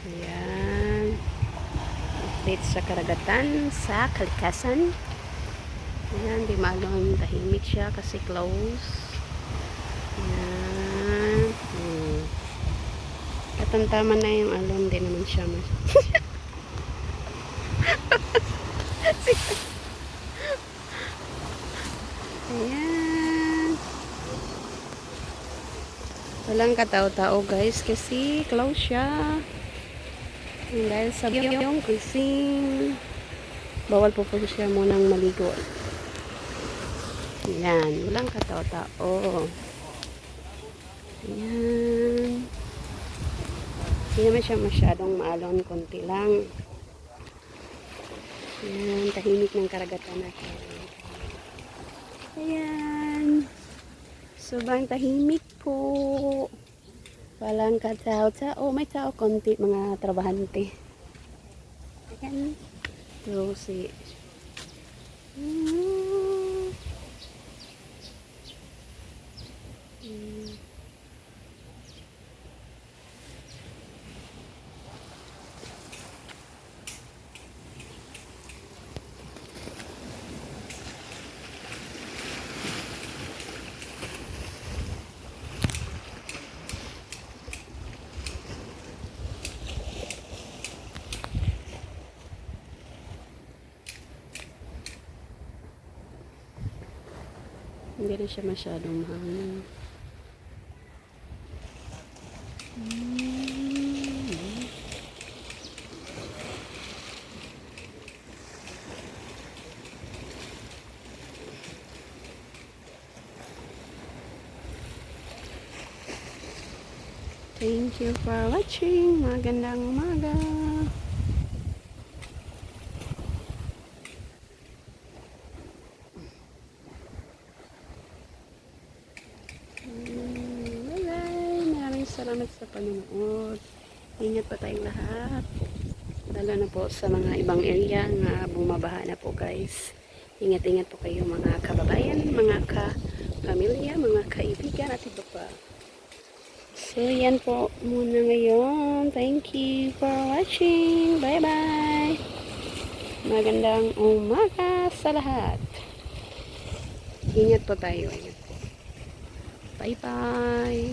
Ayan. Update sa karagatan, sa kalikasan. Ayan, di malong tahimik siya kasi close. Ayan. Hmm. Katamtaman na yung alon, di naman siya mas. Ayan. Walang katao-tao guys kasi close siya. Dahil sa yung gising, bawal po po siya munang maligo. Ayan, walang katao-tao. Ayan. Hindi naman siya masyadong maalon, konti lang. Ayan, tahimik ng karagatan natin. Ayan. Sobrang tahimik po. Walang katao-tao. May tao konti mga trabahante. Ayan. So, Hindi rin siya masyadong mahangin. Thank you for watching. Magandang umaga. Salamat sa panonood. Ingat pa tayong lahat. Lalo na po sa mga ibang area na bumabaha na po guys. Ingat-ingat po kayo mga kababayan, mga ka-pamilya, mga kaibigan at iba pa. So yan po muna ngayon. Thank you for watching. Bye-bye. Magandang umaga sa lahat. Ingat po tayo. Ingat. Bye-bye.